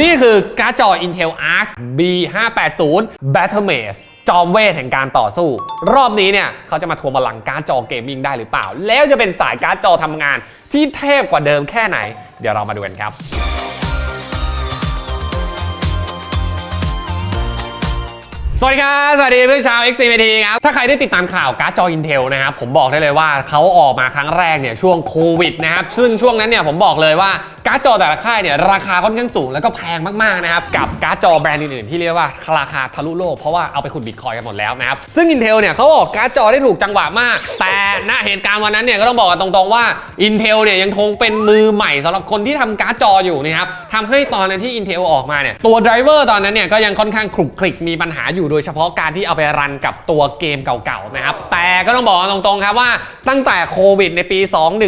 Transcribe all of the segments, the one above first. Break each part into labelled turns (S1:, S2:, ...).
S1: นี่คือการ์ดจอ Intel Arc B580 Battle Maze จอมเวทแห่งการต่อสู้ รอบนี้เนี่ย เขาจะมาทวงบอลลังการ์ดจอเกมมิ่งได้หรือเปล่า แล้วจะเป็นสายการ์ดจอทำงานที่เทพกว่าเดิมแค่ไหน เดี๋ยวเรามาดูกันครับ สวัสดีครับ สวัสดีเพื่อนชาว XCMT ครับ ถ้าใครได้ติดตามข่าวการ์ดจอ Intel นะครับ ผมบอกได้เลยว่าเขาออกมาครั้งแรกเนี่ยช่วงโควิดนะครับ ซึ่งช่วงนั้นเนี่ยผมบอกเลยว่าการ์ดจอแต่ละค่ายเนี่ยราคาค่อนข้างสูงแล้วก็แพงมากๆนะครับ กับการ์ดจอแบรนด์อื่นๆ ที่เรียกว่าราคาทะลุโลกเพราะว่าเอาไปขุดบิตคอยกันหมดแล้วนะครับ ซึ่ง Intel เนี่ยเขาออกการ์ดจอได้ถูกจังหวะมาก แต่ณเหตุการณ์วันนั้นเนี่ยก็ต้องบอกกันตรงๆว่า Intel เนี่ยยังคงเป็นมือใหม่สำหรับคนที่ทำการ์ดจออยู่นะครับทำให้ตอนนั้นที่ Intel ออกมาเนี่ยตัวไดรเวอร์ตอนนั้นเนี่ยก็ยังค่อนข้างคลุกคลิกมีปัญหาอยู่โดยเฉพาะการที่เอาไปรันกับตัวเกมเก่าๆนะครับ แต่ก็ต้องบอกตรงๆครับว่าตั้งแต่โควิดในปี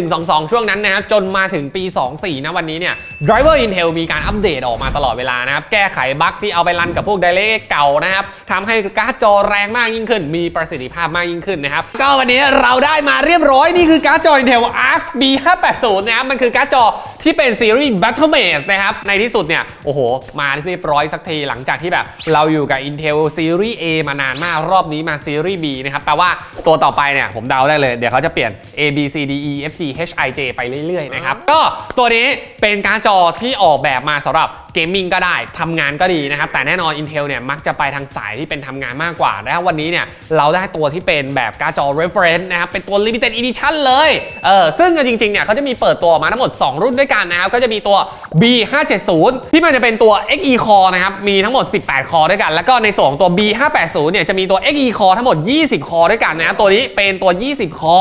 S1: 2122 ช่วงนั้นนะครับจนมาถึงปี 24 นะวันนี้เนี่ยไดรเวอร์ Intel มีการอัปเดตออกมาตลอดเวลานะครับ แก้ไขบั๊กที่เอาไปรันกับพวกไดเรกเก่านะครับทำให้การ์ดจอแรงมากยิ่งขึ้น มีประสิทธิภาพมากยิ่งขึ้นนะครับ ก็วันนี้เราได้มาเรียบร้อยนี่คือการ์ดจอ Intel Arc B580 นะครับมันคือการ์ดจอที่เป็นซีรีส์ Battle Maze นะครับในที่สุดเนี่ยโอ้โหมาเรียบร้อยสักทีหลังจากที่แบบเราอยู่กับ Intel Series รีส์ A มานานมากรอบนี้มาซีรีส์ B นะครับแปลว่าตัวต่อไปเนี่ยผมเดาได้เลย เดี๋ยวเขาจะเปลี่ยน A B C D E F G H I J ไปเรื่อยๆนะครับก็ตัวนี้เป็นการ์ดจอที่ออกแบบมาสำหรับ เกมมิ่งก็ได้ทำงานก็ดีนะครับ แต่แน่นอน Intel เนี่ยมักจะไปทางสายที่เป็นทำงานมากกว่าแล้ววันนี้เนี่ยเราได้ตัวที่เป็นแบบการ์ดจอ reference นะครับ เป็นตัว limited edition เลยเออซึ่งจริงๆเนี่ยเขาจะมีเปิดตัวมาทั้งหมด 2 รุ่นด้วยกันนะครับ ก็จะมีตัว B570 ที่มันจะเป็นตัว XE Core นะครับ มีทั้งหมด 18 คอด้วยกัน แล้วก็ในส่วนของตัว B580 เนี่ยจะมีตัว XE Core ทั้งหมด 20 คอด้วยกันนะครับตัวนี้เป็นตัว 20 คอ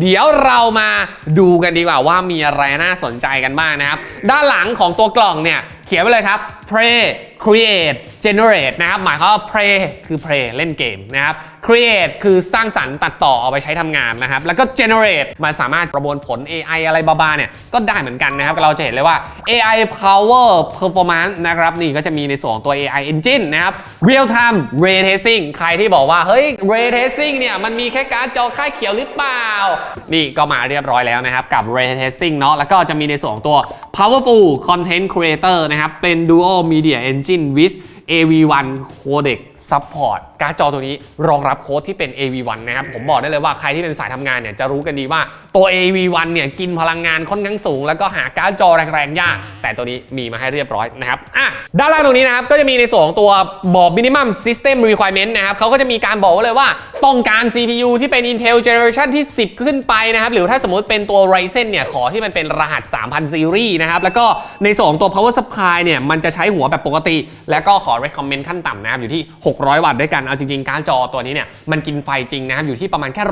S1: เดี๋ยวเรามาดูกันดีกว่าว่ามีอะไรน่าสนใจกันบ้างนะครับ ด้านหลังของตัวกล่องเนี่ย เขียนไว้เลยครับ Play Create Generate นะครับ หมายความว่า Play คือ Play เล่นเกมนะครับ Create คือสร้างสรรค์ตัดต่อเอาไปใช้ทำงานนะครับ แล้วก็ Generate มันสามารถประมวลผล AI อะไรบ้าๆเนี่ย ก็ได้เหมือนกันนะครับ เราจะเห็นเลยว่า AI Power Performance นะครับ นี่ก็จะมีในส่วนของตัว AI Engine นะครับ Real Time Ray Tracing ใครที่บอกว่า เฮ้ย Ray Tracing เนี่ย มันมีแค่การ์ดจอค่ายเขียวหรือเปล่า นี่ก็มาเรียบร้อยแล้วนะครับ กับ Ray Tracing เนาะ แล้วก็จะมีในส่วนของตัว Powerful Content Creator นะครับ เป็น Dual Media Engine with AV1 Codec Support การ์ดจอตัวนี้รองรับโค้ดที่เป็น AV1 นะครับผมบอกได้เลยว่าใครที่เป็นสายทำงานเนี่ยจะรู้กันดีว่าตัว AV1 เนี่ยกินพลังงานค่อนข้างสูง แล้วก็หาการ์ดจอแรงๆยาก แต่ตัวนี้มีมาให้เรียบร้อยนะครับอะด้านล่างตรงนี้นะครับก็จะมีในส่วนของตัวบอก minimum system requirement นะครับเขาก็จะมีการบอกไว้เลยว่าต้องการ CPU ที่เป็น Intel Generation ที่ 10 ขึ้นไปนะครับหรือถ้าสมมติเป็นตัว Ryzen เนี่ยขอที่มันเป็นรหัส 3000 series นะครับแล้วก็ในส่วนของตัว power supply เนี่ยมันจะใช้หัวแบบปกติ แล้วก็ขอ recommend ขั้นต่ำนะครับอยู่ที่600 วัตต์ด้วยกัน เอาจริงๆ การดจอตัวนี้เนี่ยมันกินไฟจริงนะครับอยู่ที่ประมาณแค่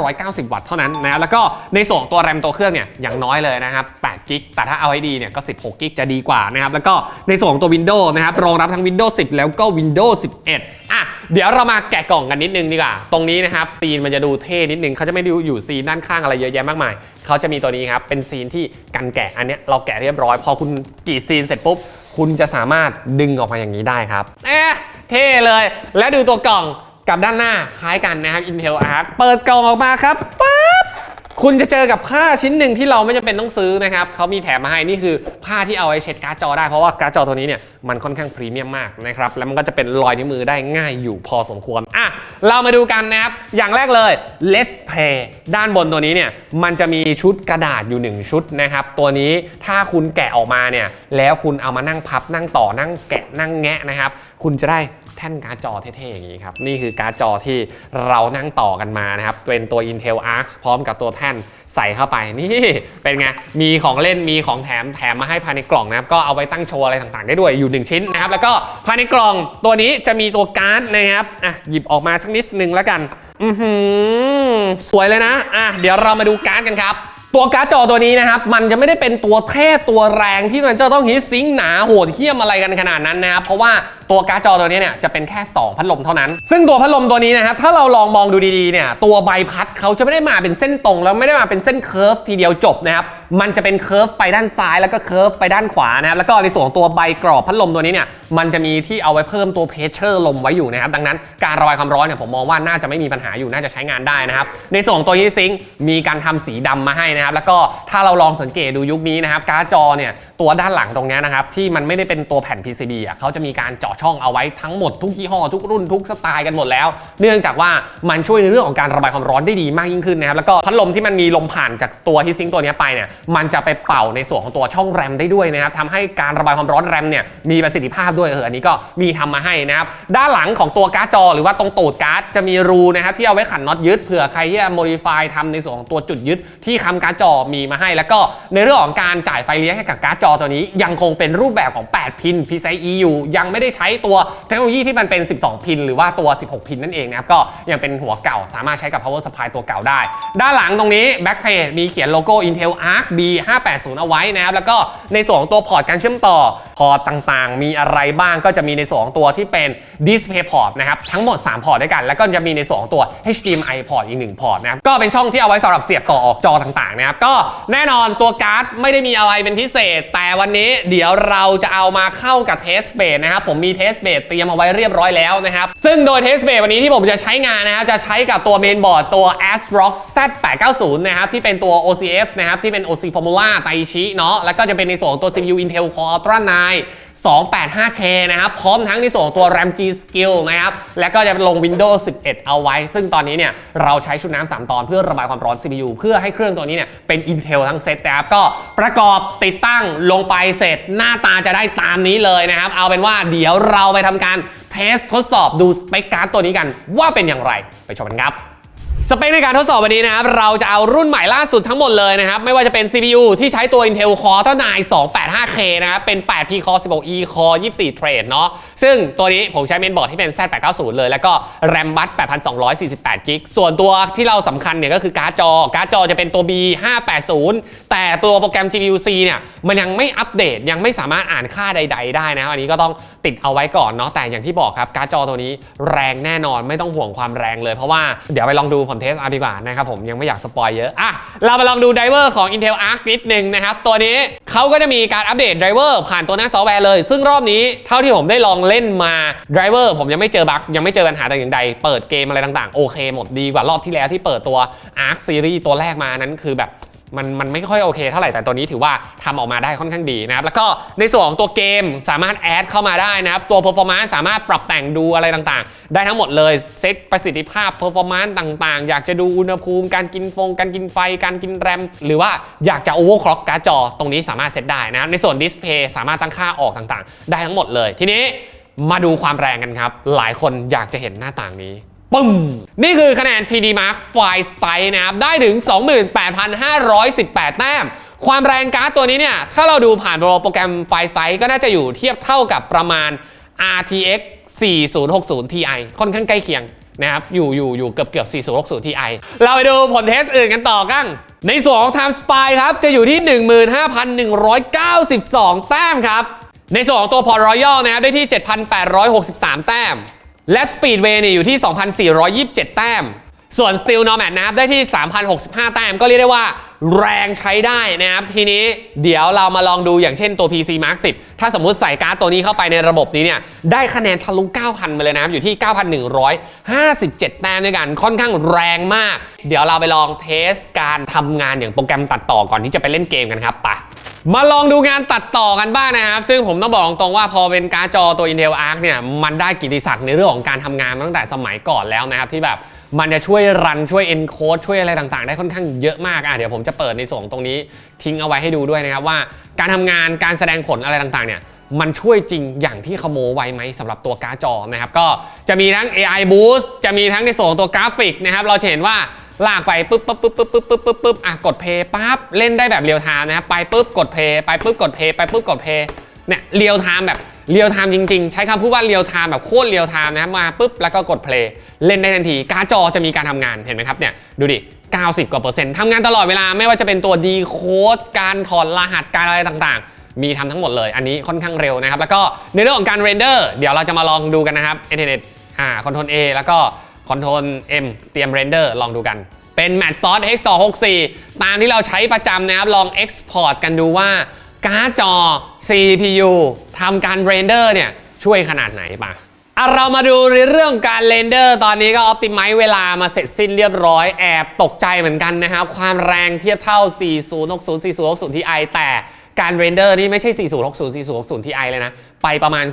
S1: 190 วัตต์เท่านั้นนะแล้วก็ในส่วนตัวแรมตัวเครื่องเนี่ยอย่างน้อยเลยนะครับ8กิกแต่ถ้าเอาให้ดีเนี่ยก็ 16กิกจะดีกว่านะครับแล้วก็ในส่วนของตัว Windows นะครับรองรับทั้ง Windows 10 แล้วก็ Windows 11อะเดี๋ยวเรามาแกะกล่องกันนิดนึงดีกว่า ตรงนี้นะครับซีนมันจะดูเท่นิดนึงเขาจะไม่ดูอยู่ซีนด้านข้างอะไรเยอะแยะมากมายเขาจะมีตัวนี้ครับเป็นซีนที่กันแกะอันนี้เราแกะเรียบร้อย พอคุณกรีดซีนเสร็จปุ๊บคุณจะสามารถดึงออกมาอย่างนี้ได้ครับเอ๊ะ เท่เลย และดูตัวกล่องกับด้านหน้าคล้ายกันนะครับ Intel Arc เปิดกล่องออกมาครับปั๊บคุณจะเจอกับผ้าชิ้นหนึ่งที่เราไม่จำเป็นต้องซื้อนะครับเขามีแถมมาให้นี่คือผ้าที่เอาไว้เช็ดการ์ดจอได้เพราะว่าการ์ดจอตัวนี้เนี่ยมันค่อนข้างพรีเมียมมากนะครับแล้วมันก็จะเป็นรอยนิ้วมือได้ง่ายอยู่พอสมควรอะเรามาดูกันนะครับ อย่างแรกเลย Let's Play ด้านบนตัวนี้เนี่ยมันจะมีชุดกระดาษอยู่ 1 ชุดนะครับตัวนี้ถ้าคุณแกะออกมาเนี่ยแล้วคุณเอามานั่งพับนั่งต่อนั่งแกะนั่งแงะนะครับ คุณจะได้แท่นการ์ดจอเท่ๆอย่างนี้ครับ นี่คือการ์ดจอที่เรานั่งต่อกันมานะครับ เป็นตัว Intel Arc พร้อมกับตัวแท่นใส่เข้าไป นี่เป็นไง มีของเล่นมีของแถมแถมมาให้ภายในกล่องนะครับ ก็เอาไว้ตั้งโชว์อะไรต่างๆ ได้ด้วยอยู่ 1 ชิ้นนะครับ แล้วก็ภายในกล่องตัวนี้จะมีตัวการ์ดนะครับอะหยิบออกมาสักนิดนึงแล้วกัน อือหือสวยเลยนะอะเดี๋ยวเรามาดูการ์ดกันครับ ตัวการ์ดจอตัวนี้นะครับ มันจะไม่ได้เป็นตัวเทพตัวแรงที่มันจะต้องฮิตซิงหนาโหดเหี้ยมอะไรกันขนาดนั้นนะครับ เพราะว่าตัวการ์ดจอตัวนี้เนี่ยจะเป็นแค่ 2 พัดลมเท่านั้น ซึ่งตัวพัดลมตัวนี้นะครับ ถ้าเราลองมองดูดีๆเนี่ยตัวใบพัดเขาจะไม่ได้มาเป็นเส้นตรง แล้วไม่ได้มาเป็นเส้นเคิร์ฟทีเดียวจบนะครับมันจะเป็นเคิร์ฟไปด้านซ้ายแล้วก็เคิร์ฟไปด้านขวานะครับแล้วก็ในส่วนตัวใบกรอบพัดลมตัวนี้เนี่ยมันจะมีที่เอาไว้เพิ่มตัวเพชเชอร์ลมไว้อยู่นะครับดังนั้นการระบายความร้อนเนี่ยผมมองว่าน่าจะไม่มีปัญหาอยู่น่าจะใช้งานได้นะครับในส่วนตัวฮีทซิงมีการทำสีดำมาให้นะครับ แล้วก็ถ้าเราลองสังเกตดูยุคนี้นะครับ การ์ดจอเนี่ยตัวด้านหลังตรงนี้นะครับ ที่มันไม่ได้เป็นตัวแผ่น PCB อะเขาจะมีการเจาะช่องเอาไว้ทั้งหมดทุกยี่ห้อทุกรุ่นทุกสไตล์กันหมดแล้ว เนื่องจากว่ามันช่วยในเรื่องของการระบายความร้อนได้ดีมากยิ่งขึ้นนะครับ แล้วก็พัดลมที่มันมีลมผ่านจากตัวฮีทซิงตัวนี้ไปเนี่ย มันจะไปเป่าในส่วนของตัวช่องแรมได้ด้วยนะครับทำให้การระบายความร้อนแรมเนี่ยมีประสิทธิภาพด้วยเอออันนี้ก็มีทำมาให้นะครับ ด้านหลังของตัวการ์ดจอ หรือว่าตรงตูดการ์ดจะมีรูนะครับที่เอาไว้ขันน็อตยึดเผื่อใครที่จะ modify ทำในส่วนของตัวจุดยึดที่คำการดจอมีมาให้ แล้วก็ในเรื่องของการจ่ายไฟเลี้ยงให้กับการ์ดจอตัวนี้ ยังคงเป็นรูปแบบของ 8 พิน PCIe อยู่ยังไม่ได้ใช้ตัวเทคโนโลยีที่มันเป็น 12 พิน หรือว่าตัว 16 พินนั่นเองนะครับก็ยังเป็นหัวเก่าสามารถใช้กับ power supply ตัวเก่าได้ ด้านหลังตรงนี้ back plate มีเขียนโลโก้ Intel Arc B580 เอาไว้นะครับแล้วก็ในส่วนของตัวพอร์ตการเชื่อมต่อพอร์ตต่างๆ มีอะไรบ้างก็จะมีในส่วนของตัวที่เป็น display port นะครับทั้งหมด 3 พอร์ตด้วยกัน แล้วก็จะมีในส่วนของตัว HDMI พอร์ตอีก1พอร์ตนะครับก็เป็นช่องที่เอาไว้สำหรับเสียบต่อออกจอต่างๆนะครับก็แน่นอนตัวการ์ดไม่ได้มีอะไรเป็นพิเศษ แต่วันนี้เดี๋ยวเราจะเอามาเข้ากับเทสเบดนะครับผมมีเทสเบดเตรียมเอาไว้เรียบร้อยแล้วนะครับซึ่งโดยเทสเบดวันนี้ที่ผมจะใช้งานนะครับจะใช้กับตัวเมนบอร์ดตัว ASRock Z890 นะครับที่เป็นตัว OCF นะครับที่เป็น OC Formula ไตชิเนาะแล้วก็จะเป็นในส่วนของตัว CPU Intel Core Ultra 9 285K นะครับ พร้อมทั้งในส่วนของตัว RAM G Skill นะครับ แล้วก็จะลง Windows 11 เอาไว้ ซึ่งตอนนี้เนี่ยเราใช้ชุดน้ำ3ตอนเพื่อระบายความร้อน CPU เพื่อให้เครื่องตัวนี้เนี่ยเป็น Intel ทั้งเซตนะครับ ก็ประกอบติดตั้งลงไปเสร็จ หน้าตาจะได้ตามนี้เลยนะครับ เอาเป็นว่าเดี๋ยวเราไปทำการเทสทดสอบดูสเปคการ์ดตัวนี้กันว่าเป็นอย่างไรไปชมกันครับ สเปคในการทดสอบวันนี้นะครับ เราจะเอารุ่นใหม่ล่าสุดทั้งหมดเลยนะครับ ไม่ว่าจะเป็น CPU ที่ใช้ตัว Intel Core เท่านาย 285K นะครับ เป็น 8P Core 16E Core 24 Thread เนาะซึ่งตัวนี้ผมใช้เมนบอร์ดที่เป็น Z890 เลย แล้วก็ RAM bus 8248 g b ส่วนตัวที่เราสำคัญเนี่ยก็คือการ์ดจอ การ์ดจอจะเป็นตัว B580 แต่ตัวโปรแกรม GPU C เนี่ยมันยังไม่อัปเดตยังไม่สามารถอ่านค่าใด ๆ ได้นะอันนี้ก็ต้องติดเอาไว้ก่อนเนาะแต่อย่างที่บอกครับการ์ดจอตัวนี้แรงแน่นอนไม่ต้องห่วงความแรงเลยเพราะว่าเดี๋ยวไปลองดูผลเทสเอาดีกว่านะครับผมยังไม่อยากสปอยเยอะอะเรามาลองดูไดเวอร์ของ Intel Arc นิดนึงนะครับตัวนี้เขาก็จะมีการอัปเดตไดเวอร์ผ่านตัวหน้าซอฟต์แวร์เลย ซึ่งรอบนี้เท่าที่ผมได้ลองเล่นมาไดเวอร์ผมยังไม่เจอบั๊กยังไม่เจอปัญหาแต่อย่างใด เปิดเกมอะไรต่างๆ โอเคหมดดีกว่ารอบที่แล้วที่เปิดตัว Arc Series ตัวแรกมานั้นคือแบบ มันมันไม่ค่อยโอเคเท่าไหร่แต่ตัวนี้ถือว่าทำออกมาได้ค่อนข้างดีนะครับแล้วก็ในส่วนของตัวเกมสามารถแอดเข้ามาได้นะครับตัว performance สามารถปรับแต่งดูอะไรต่างๆ ได้ทั้งหมดเลยเซตประสิทธิภาพ performance ต่างๆ อยากจะดูอุณหภูมิ การกินฟง การกินไฟ การกินแรม หรือว่าอยากจะ overclock การ์ดจอตรงนี้สามารถเซตได้นะครับในส่วน display สามารถตั้งค่าออกต่างๆ ได้ทั้งหมดเลย ทีนี้มาดูความแรงกันครับ หลายคนอยากจะเห็นหน้าต่างนี้ ปึ้ม นี่คือคะแนน TD Mark File Style นะครับ ได้ถึง 28,518 แต้ม ความแรงการ์ดตัวนี้เนี่ย ถ้าเราดูผ่านโปรแกรม File Style ก็น่าจะอยู่เทียบเท่ากับประมาณ RTX 4060 Ti ค่อนข้างใกล้เคียงนะครับ อยู่อยู่อยู่เกือบเกือบ4060 Ti เราไปดูผลเทสอื่นกันต่อกัน ในส่วนของ Time Spy ครับ จะอยู่ที่ 15,192 แต้มครับ ในส่วนของตัว Port Royal นะครับ ได้ที่ 7,863 แต้ม และ Speedway เนี่ยอยู่ที่ 2,427 แต้ม ส่วน Steel Nomad นะครับได้ที่ 3,065 แต้ม ก็เรียกได้ว่า แรงใช้ได้นะครับทีนี้เดี๋ยวเรามาลองดูอย่างเช่นตัว PC Mark 10 ถ้าสมมุติใส่การ์ดตัวนี้เข้าไปในระบบนี้เนี่ยได้คะแนนทะลุ 9,000 ไปเลยนะครับ อยู่ที่ 9,157 แต้มด้วยกันค่อนข้างแรงมาก เดี๋ยวเราไปลองเทสการทำงานอย่างโปรแกรมตัดต่อก่อนที่จะไปเล่นเกมกันครับไปมาลองดูงานตัดต่อกันบ้างนะครับ ซึ่งผมต้องบอกตรงว่าพอเป็นการ์ดจอตัว Intel Arc เนี่ยมันได้กิติศักดิ์ในเรื่องของการทำงานตั้งแต่สมัยก่อนแล้วนะครับที่แบบ มันจะช่วยรันช่วย encode ช่วยอะไรต่างๆ ได้ค่อนข้างเยอะมากอะเดี๋ยวผมจะเปิดในส่วนของตรงนี้ทิ้งเอาไว้ให้ดูด้วยนะครับว่า การทำงานการแสดงผลอะไรต่างๆเนี่ยมันช่วยจริงอย่างที่ขโมไว้ไหมสำหรับตัวการ์ดจอนะครับก็จะมีทั้ง AI Boost จะมีทั้งในส่วนของตัวกราฟิกนะครับเราจะเห็นว่าลากไปปุ๊บปุ๊บปุ๊บปุ๊บปุ๊บปุ๊บปุ๊บปุ๊บอะกดเพย์ปั๊บเล่นได้แบบเรียลไทม์นะครับไปปุ๊บกดเพย์ไปปุ๊บกดเพย์ไปปุ๊บกดเพย์เนี่ยเรียลไทม์แบบ เรียลไทม์จริงๆ ใช้คำพูดว่าเรียลไทม์แบบโคตรเรียลไทม์นะครับมาปุ๊บแล้วก็กดเพลย์เล่นได้ทันที การ์ดจอจะมีการทำงานเห็นไหมครับเนี่ยดูดิ 90 กว่าเปอร์เซ็นต์ทำงานตลอดเวลาไม่ว่าจะเป็นตัวดีโคดการถอดรหัสการอะไรต่างๆ มีทำทั้งหมดเลย อันนี้ค่อนข้างเร็วนะครับ แล้วก็ในเรื่องของการเรนเดอร์เดี๋ยวเราจะมาลองดูกันนะครับ Internet อ่าคอนโทรล A แล้วก็คอนโทรล M เตรียมเรนเดอร์ลองดูกันเป็น m a t ซอส X264 ตามที่เราใช้ประจำนะครับลอง Export กันดูว่า การ์ดจอ CPU ทำการเรนเดอร์เนี่ยช่วยขนาดไหนปะอะเรามาดูในเรื่องการเรนเดอร์ตอนนี้ก็อ ptimize เวลามาเสร็จสิ้นเรียบร้อยแอบตกใจเหมือนกันนะครับ ความแรงเทียบเท่า 4060 4060 Ti แต่ การเรนเดอร์นี่ไม่ใช่ 4060 4060 Ti เลยนะ ไปประมาณ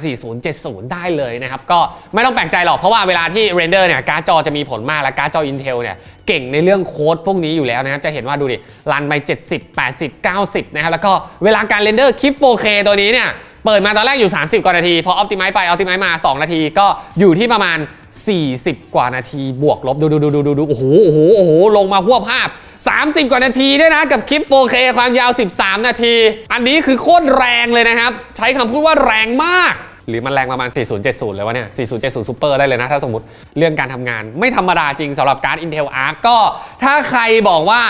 S1: 4070 ได้เลยนะครับ ก็ไม่ต้องแปลกใจหรอก เพราะว่าเวลาที่เรนเดอร์เนี่ยการ์ดจอจะมีผลมาก และการ์ดจอ Intel เนี่ยเก่งในเรื่องโค้ดพวกนี้อยู่แล้วนะครับ จะเห็นว่าดูดิ รันไป 70 80 90 นะครับ แล้วก็เวลาการเรนเดอร์คลิป 4K ตัวนี้เนี่ยเปิดมาตอนแรกอยู่ 30 กว่านาที พอ Optimize ไป Optimize มา 2 นาทีก็อยู่ที่ประมาณ 40 กว่านาทีบวกลบดูดูดูดูดูดูโอ้โหโอ้โหโอ้โหลงมาพวบภาพ 30 กว่านาทีด้วยนะกับคลิป 4K ความยาว 13 นาที อันนี้คือโคตรแรงเลยนะครับ ใช้คำพูดว่าแรงมาก หรือมันแรงประมาณ 4070 เลยวะเนี่ย 4070 Super ได้เลยนะ ถ้าสมมติเรื่องการทำงานไม่ธรรมดาจริงสำหรับการ์ด Intel Arc ก็ถ้าใครบอกว่า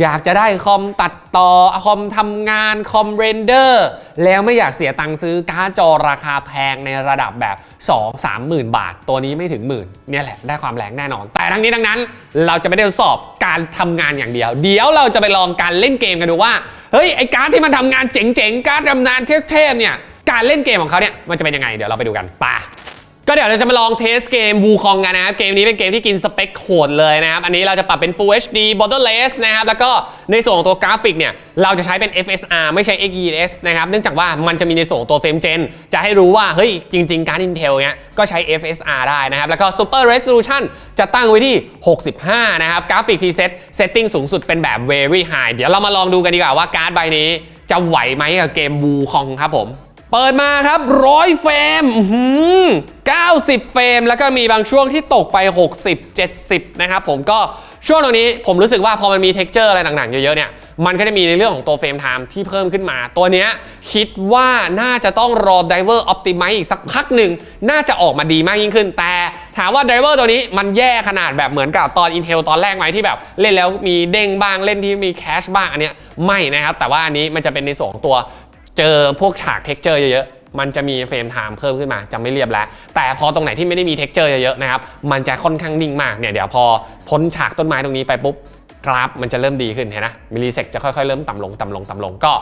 S1: อยากจะได้คอมตัดต่อคอมทำงานคอมเรนเดอร์แล้วไม่อยากเสียตังค์ซื้อการ์ดจอราคาแพงในระดับแบบ 2 3หมื่นบาท ตัวนี้ไม่ถึงหมื่นเนี่ยแหละได้ความแรงแน่นอน แต่ทั้งนี้ทั้งนั้น เราจะไม่ได้ทดสอบการทำงานอย่างเดียว เดี๋ยวเราจะไปลองการเล่นเกมกันดูว่าเฮ้ยไอการ์ดที่มันทำงานเจ๋งๆการ์ดทำงานเทพๆเนี่ยการเล่นเกมของเขาเนี่ยมันจะเป็นยังไงเดี๋ยวเราไปดูกันไป่ะ ก็เดี๋ยวเราจะมาลองเทสเกมวูคองกันนะครับ เกมนี้เป็นเกมที่กินสเปคโหดเลยนะครับ อันนี้เราจะปรับเป็น Full HD Borderless นะครับ แล้วก็ในส่วนของตัวกราฟิกเนี่ย เราจะใช้เป็น FSR ไม่ใช่ XES นะครับ เนื่องจากว่ามันจะมีในส่วนตัวเฟรมเจนจะให้รู้ว่า เฮ้ย จริง ๆ การ Intel เนี้ยก็ใช้ FSR ได้นะครับ แล้วก็ Super Resolution จะตั้งไว้ที่ 65 นะครับ กราฟิก preset setting สูงสุดเป็นแบบ very high เดี๋ยวเรามาลองดูกันดีกว่าว่าการ์ดใบนี้จะไหวไหมกับเกมวูคองครับผม เปิดมาครับร้อยเฟรมหือ90 เฟรม แล้วก็มีบางช่วงที่ตกไป 60 70 นะครับผมก็ช่วงตรงนี้ผมรู้สึกว่าพอมันมีเท็กเจอร์อะไรต่างๆ เยอะๆเนี่ยมันก็จะมีในเรื่องของตัวเฟรมไทม์ที่เพิ่มขึ้นมา ตัวเนี้ยคิดว่าน่าจะต้องรอ Diver Optimize อีกสักพักหนึ่ง น่าจะออกมาดีมากยิ่งขึ้น แต่ถามว่า Diver ตัวนี้มันแย่ขนาดแบบเหมือนกับตอน Intel ตอนแรกไหมที่แบบ เล่นแล้วมีเด้งบ้างเล่นที่มีแคชบ้างอันเนี้ยไม่นะครับ แต่ว่าอันนี้มันจะเป็นในส่วนของตัว เจอพวกฉากเท็กเจอร์เยอะๆ มันจะมีเฟรมไทม์เพิ่มขึ้นมาจะไม่เรียบแล้ว แต่พอตรงไหนที่ไม่ได้มีเท็กเจอร์เยอะๆนะครับ มันจะค่อนข้างนิ่งมากเนี่ยเดี๋ยวพอพ้นฉากต้นไม้ตรงนี้ไปปุ๊บกราฟมันจะเริ่มดีขึ้นเห็นนะมิลลิเซกจะค่อยๆ เริ่มต่ำลงต่ำลงต่ำลงก็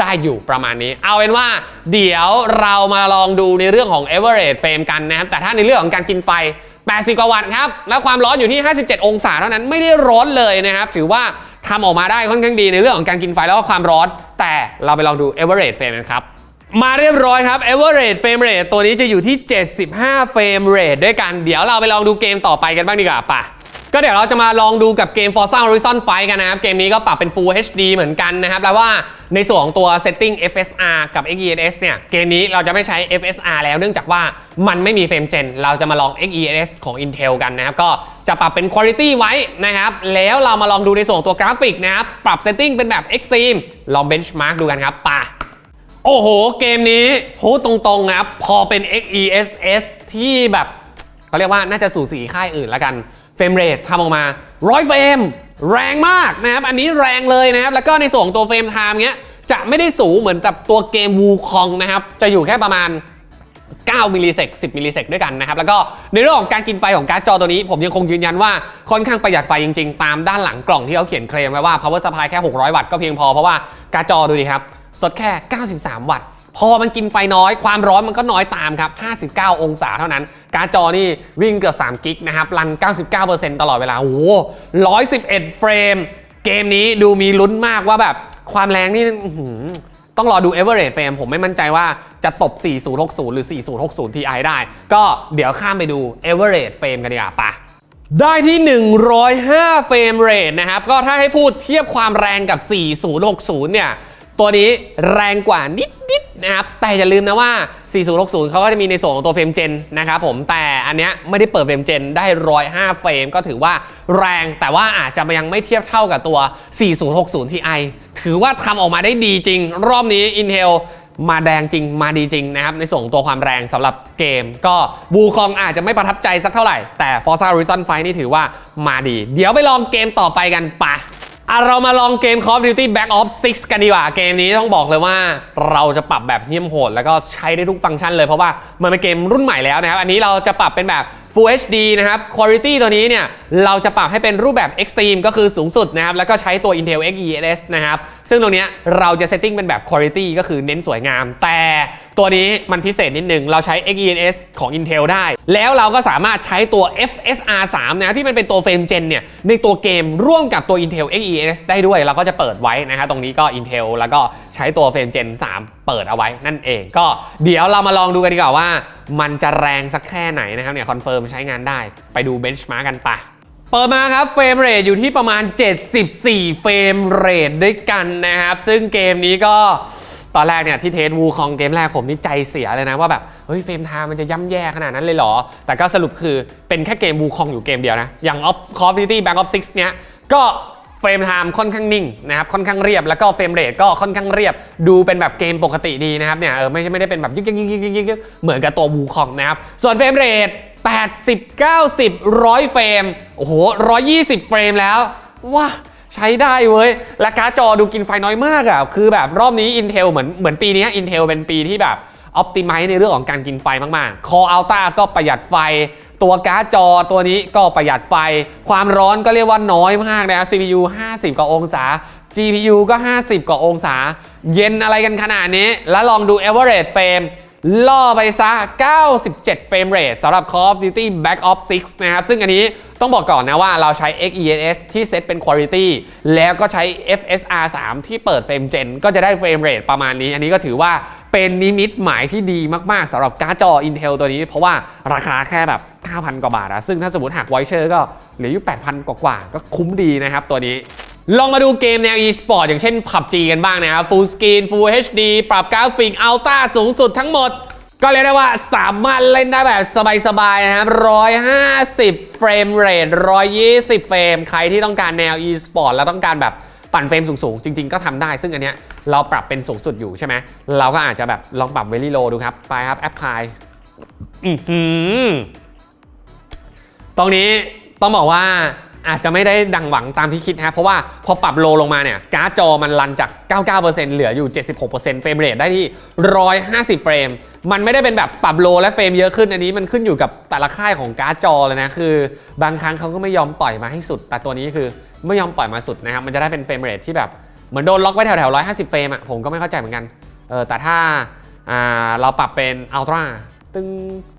S1: ได้อยู่ประมาณนี้ เอาเป็นว่าเดี๋ยวเรามาลองดูในเรื่องของ average frame กันนะครับแต่ถ้าในเรื่องของการกินไฟ 80 กว่าวัตต์ครับ แล้วความร้อนอยู่ที่ 57 องศาเท่านั้นไม่ได้ร้อนเลยนะครับ ถือว่า ทำออกมาได้ค่อนข้างดีในเรื่องของการกินไฟแล้วก็ความร้อน แต่เราไปลองดู average frame กันครับมาเรียบร้อยครับ average frame rate ตัวนี้จะอยู่ที่ 75 frame rate ด้วยกัน เดี๋ยวเราไปลองดูเกมต่อไปกันบ้างดีกว่าป่ะ ก็เดี๋ยวเราจะมาลองดูกับเกม Forza Horizon 5 กันนะครับ เกมนี้ก็ปรับเป็น Full HD เหมือนกันนะครับ แล้วว่าในส่วนของตัว setting FSR กับ XeS เนี่ย เกมนี้เราจะไม่ใช้ FSR แล้วเนื่องจากว่ามันไม่มีเฟรมเจนเราจะมาลอง XeS ของ Intel กันนะครับ ก็จะปรับเป็น Quality ไว้นะครับ แล้วเรามาลองดูในส่วนตัวกราฟิกนะครับ ปรับ setting เป็นแบบ Extreme ลอง benchmark ดูกันครับป่ะโอ้โห เกมนี้พูดตรงๆนะครับพอเป็น XeSS ที่แบบเขาเรียกว่าน่าจะสู่สีค่ายอื่นละกัน เฟรมเรททำออกมา100เฟรมแรงมากนะครับ อันนี้แรงเลยนะครับ แล้วก็ในส่วนตัวเฟรมไทม์เงี้ยจะไม่ได้สูงเหมือนกับตัวเกมวูคองนะครับ จะอยู่แค่ประมาณ 9 มิลลิเซก10 มิลลิเซกด้วยกันนะครับ แล้วก็ในเรื่องของการกินไฟของการ์ดจอตัวนี้ ผมยังคงยืนยันว่าค่อนข้างประหยัดไฟจริง ๆ ตามด้านหลังกล่องที่เขาเขียนเคลมไว้ว่า power supply แค่ 600 วัตต์ก็เพียงพอเพราะว่าการ์ดจอดูดิครับสดแค่ 93 วัตต์ พอมันกินไฟน้อยความร้อนมันก็น้อยตามครับ 59 องศาเท่านั้น การ์ดจอนี่วิ่งเกือบ3กิกนะครับ รัน 99%ตลอดเวลา โอ้โห111 เฟรม เกมนี้ดูมีลุ้นมากว่าแบบความแรงนี่ต้องรอดู average frame ผมไม่มั่นใจว่าจะตบ 4060 หรือ 4060 Ti ได้ ก็เดี๋ยวข้ามไปดู average frame กันดีกว่าปะได้ที่ 105 frame rate นะครับ ก็ถ้าให้พูดเทียบความแรงกับ 4060 เนี่ย ตัวนี้แรงกว่านิดๆนะครับแต่อย่าลืมนะว่า 4060 เขาก็จะมีในส่วนของตัวเฟรมเจนนะครับผมแต่อันเนี้ยไม่ได้เปิดเฟรมเจนได้ 105 เฟรมก็ถือว่าแรงแต่ว่าอาจจะยังไม่เทียบเท่ากับตัว 4060 Ti ถือว่าทำออกมาได้ดีจริง รอบนี้ Intel มาแดงจริงมาดีจริงนะครับ ในส่วนของตัวความแรงสำหรับเกม ก็บูคองอาจจะไม่ประทับใจสักเท่าไหร่ แต่ Forza Horizon 5 นี่ถือว่ามาดี เดี๋ยวไปลองเกมต่อไปกันปะ อะเรามาลองเกม Call of Duty Black Ops 6 กันดีกว่า เกมนี้ต้องบอกเลยว่าเราจะปรับแบบเหี้ยมโหด แล้วก็ใช้ได้ทุกฟังก์ชันเลยเพราะว่ามันเป็นเกมรุ่นใหม่แล้วนะครับ อันนี้เราจะปรับเป็นแบบ Full HD นะครับ Quality ตัวนี้เนี่ย เราจะปรับให้เป็นรูปแบบ Extreme ก็คือสูงสุดนะครับ แล้วก็ใช้ตัว Intel XeS นะครับ ซึ่งตรงนี้เราจะ setting เป็นแบบ Quality ก็คือเน้นสวยงาม แต่ ตัวนี้มันพิเศษนิดนึง เราใช้ XeS ของ Intel ได้ แล้วเราก็สามารถใช้ตัว FSR 3นะที่มันเป็นตัวเฟรมเจนเนี่ยในตัวเกมร่วมกับตัว Intel XeS ได้ด้วย เราก็จะเปิดไว้นะฮะตรงนี้ก็ Intel แล้วก็ใช้ตัวเฟรมเจน3 เปิดเอาไว้นั่นเอง ก็เดี๋ยวเรามาลองดูกันดีกว่าว่า มันจะแรงสักแค่ไหนนะครับเนี่ยคอนเฟิร์มใช้งานได้ไปดูเบนช์มาร์กันปะ ปิดมาครับเฟรมเรทอยู่ที่ประมาณ 74 เฟรมเรทด้วยกันนะครับ ซึ่งเกมนี้ก็ตอนแรกเนี่ยที่เทสวูคองเกมแรกผมนี่ใจเสียเลยนะว่าแบบเฮ้ยเฟรมไทม์มันจะย่ำแย่ขนาดนั้นเลยเหรอ แต่ก็สรุปคือเป็นแค่เกมวูคองอยู่เกมเดียวนะ อย่าง of Call of Duty Black Ops 6 เนี้ยก็เฟรมไทม์ค่อนข้างนิ่งนะครับค่อนข้างเรียบแล้วก็เฟรมเรทก็ค่อนข้างเรียบ ดูเป็นแบบเกมปกติดีนะครับเนี่ยเออไม่ใช่ไม่ได้เป็นแบบยึกยึกยึกยึกยึกยึกยึกเหมือนกับตัววูคองนะครับส่วนเฟรมเรท 80 90 100 เฟรม โอ้โห 120 เฟรมแล้วว้าใช้ได้เว้ย และการ์ดจอดูกินไฟน้อยมากอะ่ะคือแบบรอบนี้ Intel เหมือนเหมือนปีนี้ Intel เป็นปีที่แบบอ p ติ m i z e ในเรื่องของการกินไฟมากๆ Core Ultra ก็ประหยัดไฟ ตัวการ์ดจอตัวนี้ก็ประหยัดไฟ ความร้อนก็เรียกว่าน้อยมากนะ CPU 50 กว่าองศา GPU ก็ 50 กว่าองศา เย็นอะไรกันขนาดนี้ แล้วลองดู average frame ล่อไปซะ 97 เฟรมเรทสำหรับ Call of Duty Black Ops 6 นะครับ ซึ่งอันนี้ต้องบอกก่อนนะว่าเราใช้ XeS ที่เซตเป็น Quality แล้วก็ใช้ FSR 3 ที่เปิดเฟรมเจนก็จะได้เฟรมเรทประมาณนี้ อันนี้ก็ถือว่าเป็นนิมิตหมายที่ดีมาก ๆสำหรับการ์ดจอ Intel ตัวนี้ เพราะว่าราคาแค่แบบ 9,000 กว่าบาทอะซึ่งถ้าสมมติหักไวเชอร์ก็เหลืออยู่ 8,000 กว่าๆก็คุ้มดีนะครับตัวนี้ ลองมาดูเกมแนว e-sport อย่างเช่น PUBG กันบ้างนะครับ Full Screen Full HD ปรับกราฟิก Ultra สูงสุดทั้งหมด ก็เรียกได้ว่าสามารถเล่นได้แบบสบายๆนะครับ 150 เฟรมเรท 120 เฟรม ใครที่ต้องการแนว e-sport แล้วต้องการแบบปั่นเฟรมสูงๆ จริงๆ ก็ทำได้ ซึ่งอันเนี้ยเราปรับเป็นสูงสุดอยู่ใช่ไหม เราก็อาจจะแบบลองปรับ very low ดูครับ ไปครับ apply อือหือตรงนี้ต้องบอกว่า อาจจะไม่ได้ดังหวังตามที่คิดนะเพราะว่าพอปรับโลลงมาเนี่ยการ์ดจอมันรันจาก 99%เหลืออยู่ 76%เฟรมเรทได้ที่ 150 เฟรม มันไม่ได้เป็นแบบปรับโลและเฟรมเยอะขึ้นอันนี้มันขึ้นอยู่กับแต่ละค่ายของการ์ดจอเลยนะคือบางครั้งเขาก็ไม่ยอมปล่อยมาให้สุด แต่ตัวนี้คือไม่ยอมปล่อยมาสุดนะครับมันจะได้เป็นเฟรมเรทที่แบบเหมือนโดนล็อกไว้แถวๆ150 เฟรมอะผมก็ไม่เข้าใจเหมือนกันเออแต่ถ้าอ่าเราปรับเป็นอัลตร้าตึง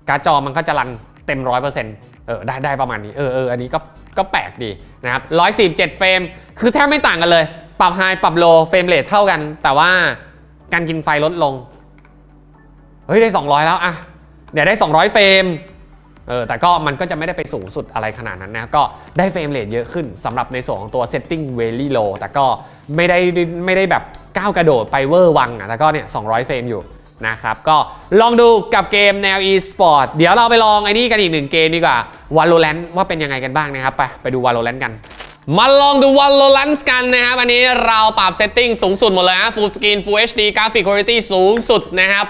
S1: การ์ดจอมันก็จะรันเต็ม100%เออได้ได้ประมาณนี้เออเอออันนี้ก็ ก็แปลกดีนะครับ147 เฟรม คือแทบไม่ต่างกันเลย ปรับไฮปรับโลเฟรมเรทเท่ากัน แต่ว่าการกินไฟลดลง เฮ้ย ได้ 200 แล้วอะเดี๋ยวได้ 200 เฟรมเออแต่ก็มันก็จะไม่ได้ไปสูงสุดอะไรขนาดนั้นนะ ก็ได้เฟรมเรทเยอะขึ้นสำหรับในส่วนของตัว setting very low แต่ก็ไม่ได้ไม่ได้แบบก้าวกระโดดไปเวอร์วังอะแต่ก็เนี่ย200 เฟรมอยู่ นะครับ ก็ลองดูกับเกมแนว e-sport เดี๋ยวเราไปลองไอ้นี่กันอีกหนึ่งเกมดีกว่า Valorant ว่าเป็นยังไงกันบ้างนะครับ ไปไปดู Valorant กันมาลองดู Valorant กันนะครับอันนี้เราปรับเซตติ้งสูงสุดหมดเลยนะ Full Screen Full HD Graphic Quality สูงสุดนะครับ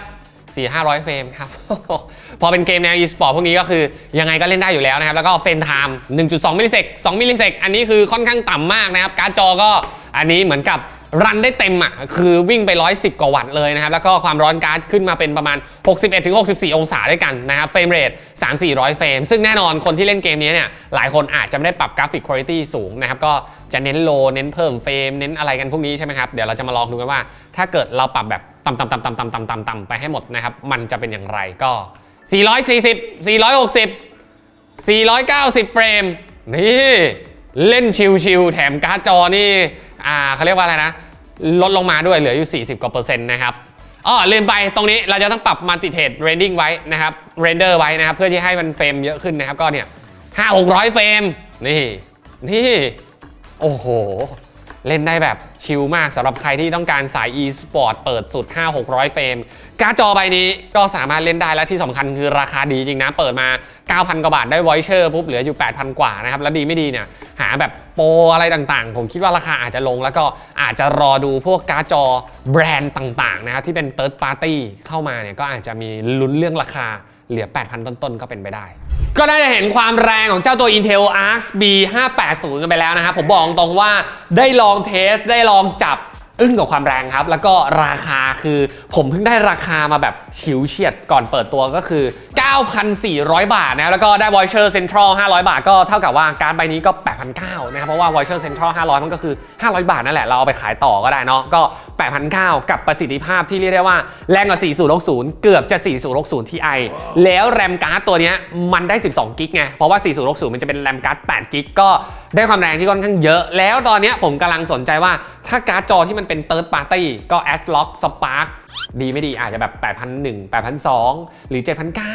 S1: 4 500 เฟรมครับ พอเป็นเกมแนว e-sport พวกนี้ก็คือยังไงก็เล่นได้อยู่แล้วนะครับ แล้วก็เฟรมไทม์1.2 มิลลิเซก2มิลลิเซกอันนี้คือค่อนข้างต่ำมากนะครับ การ์ดจอก็อันนี้เหมือนกับ รันได้เต็มอะคือวิ่งไป 110 กว่าวัตต์เลยนะครับ แล้วก็ความร้อนการ์ดขึ้นมาเป็นประมาณ 61-64 องศาด้วยกันนะครับเฟรมเรท3-400 เฟรม ซึ่งแน่นอนคนที่เล่นเกมนี้เนี่ยหลายคนอาจจะไม่ได้ปรับกราฟิกคุณภาพสูงนะครับ ก็จะเน้นโลเน้นเพิ่มเฟรม เน้นอะไรกันพวกนี้ใช่ไหมครับ เดี๋ยวเราจะมาลองดูกันว่า ถ้าเกิดเราปรับแบบต่ำๆๆๆๆๆๆๆไปให้หมดนะครับมันจะเป็นอย่างไรก็ 440 460 490 เฟรมนี่เล่นชิลๆแถมการ์ดจอนี่ อ่าเขาเรียกว่าอะไรนะ ลดลงมาด้วยเหลืออยู่ 40 กว่าเปอร์เซ็นต์นะครับอ๋อลืมไปตรงนี้เราจะต้องปรับมัลติเทสเรนดิ้งไว้นะครับเรนเดอร์ไว้นะครับ เพื่อที่ให้มันเฟรมเยอะขึ้นนะครับ ก็เนี่ย5 600เฟรมนี่นี่โอ้โห เล่นได้แบบชิลมากสำหรับใครที่ต้องการสาย e-sport เปิดสุด 5-600 เฟรม การ์ดจอใบนี้ก็สามารถเล่นได้และที่สำคัญคือราคาดีจริงนะ เปิดมา 9,000 กว่าบาทได้วเชอร์ปุ๊บเหลืออยู่ 8,000 กว่านะครับ แล้วดีไม่ดีเนี่ย หาแบบโปรอะไรต่างๆ ผมคิดว่าราคาอาจจะลง แล้วก็อาจจะรอดูพวกการ์ดจอแบรนด์ต่างๆนะครับที่เป็น third party เข้ามาเนี่ยก็อาจจะมีลุ้นเรื่องราคาเหลือ 8,000 ต้นๆ ก็เป็นไปได้ ก็ได้เห็นความแรงของเจ้าตัว Intel Arc B 580กันไปแล้วนะครับ ผมบอกตรงว่าได้ลองเทส ได้ลองจับ อึ้งกับความแรงครับ แล้วก็ราคาคือผมเพิ่งได้ราคามาแบบฉิวเฉียดก่อนเปิดตัวก็คือ 9,400 บาทนะแล้วก็ได้ voucher central 500 บาท ก็เท่ากับว่าการดใบนี้ก็ 8,900นะครับเพราะว่า voucher central 500 มันก็คือ 500 บาทนั่นแหละเราเอาไปขายต่อก็ได้เนาะก็ 8,900 กับประสิทธิภาพที่เรียกได้ว่าแรงกว่า 4060 เกือบจะ 4060 Ti แล้วแรมการ์ดตัวนี้มันได้ 12 กิกไงเพราะว่า 4060 มันจะเป็นแรมการ์ด8กิกก็ได้ความแรงที่ค่อนข้างเยอะ แล้วตอนนี้ผมกำลังสนใจว่าถ้าการ์ดจอที่มันเป็น third party ก็ ASRock Spark ดีไม่ดีอาจจะแบบ 8,001 8,002 หรือ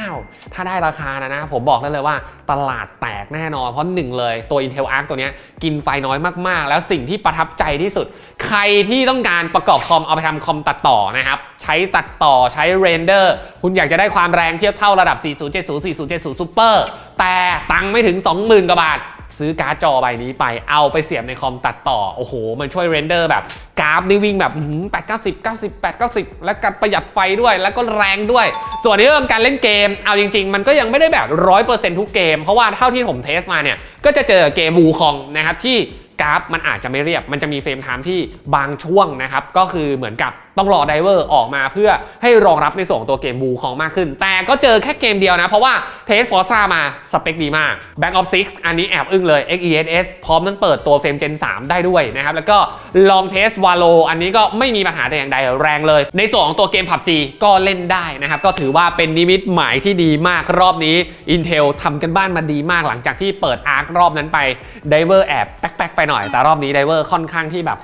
S1: 7,009 ถ้าได้ราคานะนะ ผมบอกได้เลยว่าตลาดแตกแน่นอน เพราะหนึ่งเลยตัว Intel Arc ตัวนี้กินไฟน้อยมาก ๆ แล้วสิ่งที่ประทับใจที่สุด ใครที่ต้องการประกอบคอม เอาไปทำคอมตัดต่อนะครับ ใช้ตัดต่อใช้เรนเดอร์ คุณอยากจะได้ความแรงเทียบเท่าระดับ 4070 4070 Super แต่ตังค์ไม่ถึง 20,000 กว่าบาท ซื้อการ์ดจอใบนี้ไปเอาไปเสียบในคอมตัดต่อ โอ้โห มันช่วยเรนเดอร์แบบกราฟนี่วิ่งแบบแปดเก้าสิบเก้าสิบแปดเก้าสิบและการประหยัดไฟด้วยแล้วก็แรงด้วย ส่วนในเรื่องการเล่นเกม เอาจริง ๆ มันก็ยังไม่ได้แบบร้อยเปอร์เซ็นต์ทุกเกม เพราะว่าเท่าที่ผมเทสมาเนี่ย ก็จะเจอเกมบูคองนะครับที่กราฟมันอาจจะไม่เรียบ มันจะมีเฟรมไทม์ที่บางช่วงนะครับ ก็คือเหมือนกับต้องรอไดเวอร์ออกมาเพื่อให้รองรับในส่วนของตัวเกมบูของมากขึ้น แต่ก็เจอแค่เกมเดียวนะ เพราะว่าเทสฟอร์ซ่ามาสเปคดีมาก Bank of Six อันนี้แอบอึ้งเลย XESS พร้อมทั้งเปิดตัวเฟรม Gen 3 ได้ด้วยนะครับ แล้วก็ลองเทสวาโลอันนี้ก็ไม่มีปัญหาแต่อย่างใดแรงเลย ในส่วนของตัวเกม PUBG ก็เล่นได้นะครับ ก็ถือว่าเป็นนิมิตหมายที่ดีมากรอบนี้ Intel ทำกันบ้านมาดีมากหลังจากที่เปิด ARC รอบนั้นไปไดเวอร์แอบแป๊กๆไปหน่อยแต่รอบนี้ไดเวอร์ค่อนข้างที่แบบ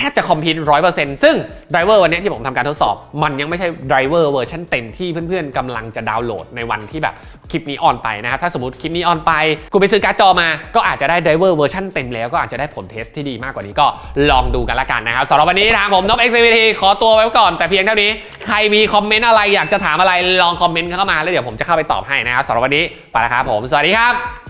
S1: ทบจะคอมพิวร้อยเปอร์เซ็นต์ซึ่งไดรเวอร์วันนี้ที่ผมทำการทดสอบ มันยังไม่ใช่ไดรเวอร์เวอร์ชันเต็มที่เพื่อนๆกำลังจะดาวน์โหลดในวันที่แบบคลิปนี้ออนไปนะครับถ้าสมมติคลิปนี้ออนไปคุณไปซื้อการ์ดจอมาก็อาจจะได้ไดรเวอร์เวอร์ชันเต็มแล้วก็อาจจะได้ผลเทสที่ดีมากกว่านี้ก็ลองดูกันละกันนะครับสำหรับวันนี้ทางผมนบ XVT ขอตัวไว้ก่อนแต่เพียงเท่านี้ใครมีคอมเมนต์อะไรอยากจะถามอะไรลองคอมเมนต์เข้ามาแล้วเดี๋ยวผมจะเข้าไปตอบให้นะครับสำหรับวันนี้ไปแล้วครับผมสวัสดีครับ